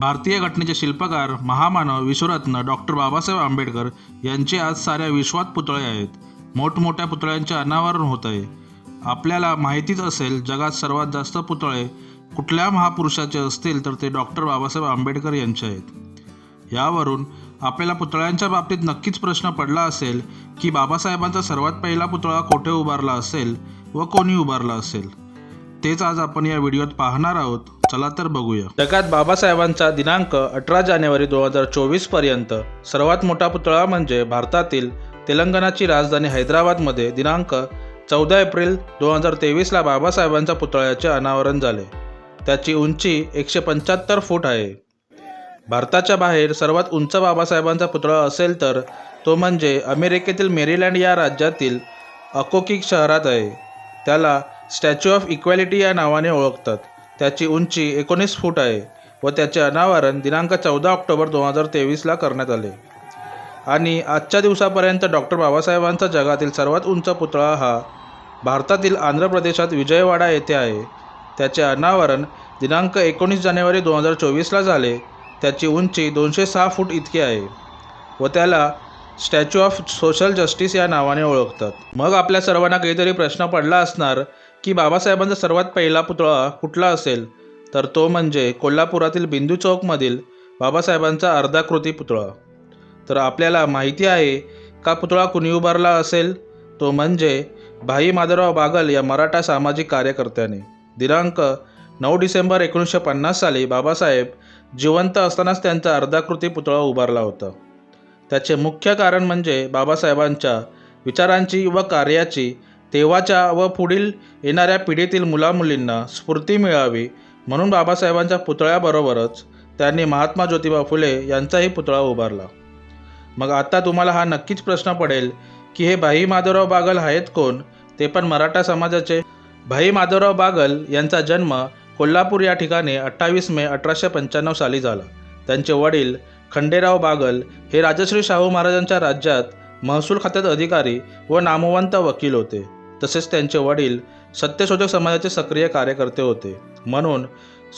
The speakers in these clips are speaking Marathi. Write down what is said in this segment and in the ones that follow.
भारतीय घटनेचे शिल्पकार महामानव विश्वरत्न डॉक्टर बाबासाहेब आंबेडकर यांचे आज साऱ्या विश्वात पुतळे आहेत. मोठमोठ्या पुतळ्यांचे अनावरण होत आहे. आपल्याला माहितीच असेल जगात सर्वात जास्त पुतळे कुठल्या महापुरुषाचे असतील तर ते डॉक्टर बाबासाहेब आंबेडकर यांचे आहेत. यावरून आपल्याला पुतळ्यांच्या बाबतीत नक्कीच प्रश्न पडला असेल की बाबासाहेबांचा सर्वात पहिला पुतळा कोठे उभारला असेल व कोणी उभारला असेल. तेच आज आपण या व्हिडिओत पाहणार आहोत. चला तर बघूया. जगात बाबासाहेबांचा दिनांक अठरा जानेवारी दोन हजार चोवीसपर्यंत. सर्वात मोठा पुतळा म्हणजे भारतातील तेलंगणाची राजधानी हैदराबादमध्ये दिनांक चौदा एप्रिल दोन हजार तेवीसला बाबासाहेबांच्या पुतळ्याचे अनावरण झाले. त्याची उंची एकशे पंच्याहत्तर फूट आहे. भारताच्या बाहेर सर्वात उंच बाबासाहेबांचा पुतळा असेल तर तो म्हणजे अमेरिकेतील मेरीलँड या राज्यातील अकोकिक शहरात आहे. त्याला स्टॅच्यू ऑफ इक्वॅलिटी या नावाने ओळखतात. त्याची उंची एकोणीस फूट आहे व त्याचे अनावरण दिनांक चौदा ऑक्टोबर दोन हजार तेवीसला करण्यात आले. आणि आजच्या दिवसापर्यंत डॉक्टर बाबासाहेबांचा जगातील सर्वात उंच पुतळा हा भारतातील आंध्र प्रदेशात विजयवाडा येथे आहे. त्याचे अनावरण दिनांक एकोणीस जानेवारी दोन हजार चोवीसला झाले. त्याची उंची दोनशे सहा फूट इतकी आहे व त्याला स्टॅच्यू ऑफ सोशल जस्टिस या नावाने ओळखतात. मग आपल्या सर्वांना काहीतरी प्रश्न पडला असणार की बाबासाहेबांचा सर्वात पहिला पुतळा कुठला असेल तर तो म्हणजे कोल्हापुरातील बिंदू चौकमधील बाबासाहेबांचा अर्धाकृती पुतळा. तर आपल्याला माहिती आहे का पुतळा कुणी उभारला असेल? तो म्हणजे भाई माधवराव बागल या मराठा सामाजिक कार्यकर्त्याने. दिनांक नऊ डिसेंबर एकोणीसशे पन्नास साली बाबासाहेब जिवंत असतानाच त्यांचा अर्धाकृती पुतळा उभारला होता. त्याचे मुख्य कारण म्हणजे बाबासाहेबांच्या विचारांची व कार्याची तेव्हाच्या व पुढील येणाऱ्या पिढीतील मुलामुलींना स्फूर्ती मिळावी म्हणून बाबासाहेबांच्या पुतळ्याबरोबरच त्यांनी महात्मा ज्योतिबा फुले यांचाही पुतळा उभारला. मग आता तुम्हाला हा नक्कीच प्रश्न पडेल की हे भाई माधवराव बागल आहेत कोण? ते पण मराठा समाजाचे. भाई माधवराव बागल यांचा जन्म कोल्हापूर या ठिकाणी अठ्ठावीस मे अठराशे पंच्याण्णव साली झाला. त्यांचे वडील खंडेराव बागल हे राजश्री शाहू महाराजांच्या राज्यात महसूल खात्यात अधिकारी व नामवंत वकील होते. तसेच त्यांचे वडील सत्यशोधक समाजाचे सक्रिय कार्यकर्ते होते. म्हणून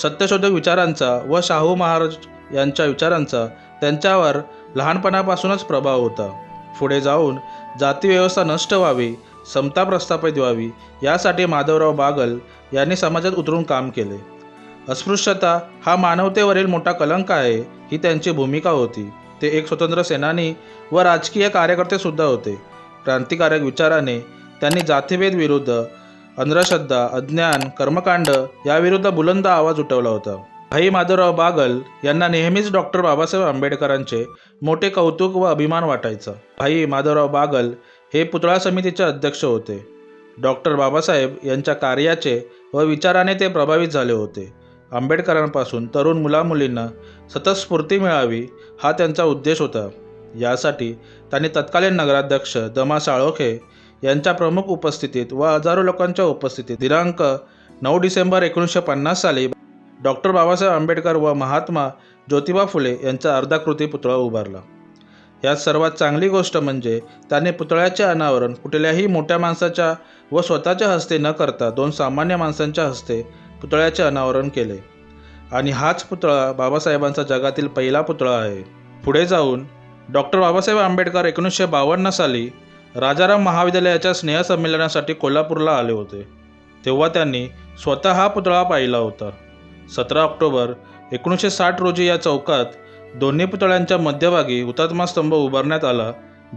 सत्यशोधक विचारांचा व शाहू महाराज यांच्या विचारांचा त्यांच्यावर लहानपणापासूनच प्रभाव होता. पुढे जाऊन जातीव्यवस्था नष्ट व्हावी समता प्रस्थापित व्हावी यासाठी माधवराव बागल यांनी समाजात उतरून काम केले. अस्पृश्यता हा मानवतेवरील मोठा कलंक आहे ही त्यांची भूमिका होती. ते एक स्वतंत्र सेनानी व राजकीय कार्यकर्ते सुद्धा होते. क्रांतिकारक विचाराने त्यांनी जातीभेद विरुद्ध अंधश्रद्धा अज्ञान कर्मकांड याविरुद्ध बुलंद आवाज उठवला होता. भाई माधवराव बागल यांना नेहमीच डॉक्टर बाबासाहेब आंबेडकरांचे मोठे कौतुक व अभिमान वाटायचा. भाई माधवराव बागल हे पुतळा समितीचे अध्यक्ष होते. डॉक्टर बाबासाहेब यांच्या कार्याचे व विचाराने ते प्रभावित झाले होते. आंबेडकरांपासून तरुण मुलामुलींना सतत स्फूर्ती मिळावी हा त्यांचा उद्देश होता. यासाठी त्यांनी तत्कालीन नगराध्यक्ष दमा साळोखे यांच्या प्रमुख उपस्थितीत व हजारो लोकांच्या उपस्थितीत. दिनांक नऊ डिसेंबर एकोणीसशे पन्नास साली डॉक्टर बाबासाहेब आंबेडकर व महात्मा ज्योतिबा फुले यांचा अर्धाकृती पुतळा उभारला. यात सर्वात चांगली गोष्ट म्हणजे त्यांनी पुतळ्याचे अनावरण कुठल्याही मोठ्या माणसाच्या व स्वतःच्या हस्ते न करता दोन सामान्य माणसांच्या हस्ते पुतळ्याचे अनावरण केले. आणि हाच पुतळा बाबासाहेबांचा जगातील पहिला पुतळा आहे. पुढे जाऊन डॉक्टर बाबासाहेब आंबेडकर एकोणीसशे बावन्न साली राजाराम महाविद्यालयाच्या स्नेहसंमेलनासाठी कोल्हापूरला आले होते. तेव्हा त्यांनी स्वतः हा पुतळा पाहिला होता. सतरा ऑक्टोबर एकोणीसशे साठ रोजी या चौकात दोन्ही पुतळ्यांच्या मध्यभागी हुतात्मा स्तंभ उभारण्यात आला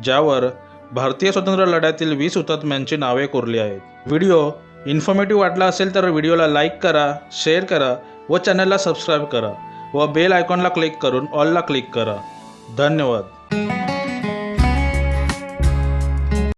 ज्यावर भारतीय स्वतंत्र लढ्यातील वीस हुतात्म्यांची नावे कोरली आहेत. व्हिडिओ इन्फॉर्मेटिव्ह वाटला असेल तर व्हिडिओला लाईक करा शेअर करा व चॅनलला सबस्क्राईब करा व बेल आयकॉनला क्लिक करून ऑलला क्लिक करा. धन्यवाद.